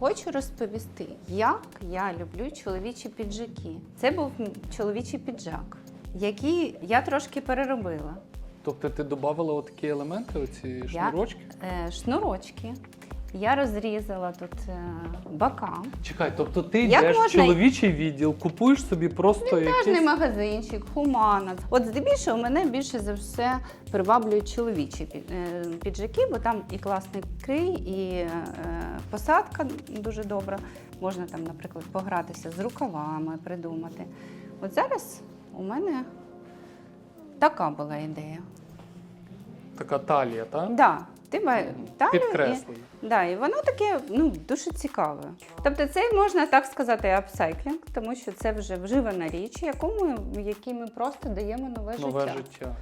Хочу розповісти, як я люблю чоловічі піджаки. Це був чоловічий піджак, який я трошки переробила. Тобто ти додавала отакі елементи, оці шнурочки? Е, шнурочки. Я розрізала тут е, бока. Чекай, тобто ти Як йдеш в можна- чоловічий відділ, купуєш собі просто Вінтажний якийсь... магазинчик, хумана. От здебільшого мене більше за все приваблюють чоловічі пі- е, піджаки, бо там і класний крий, і е, посадка дуже добра. Можна там, наприклад, погратися з рукавами, придумати. От зараз у мене така була ідея. така талія, так? Да, ти ба- талію і- Да, і воно таке ну, дуже цікаве. Тобто це можна так сказати апсайклінг, тому що це вже вживана річ, яку ми, якій ми просто даємо нове, Нове життя. життя.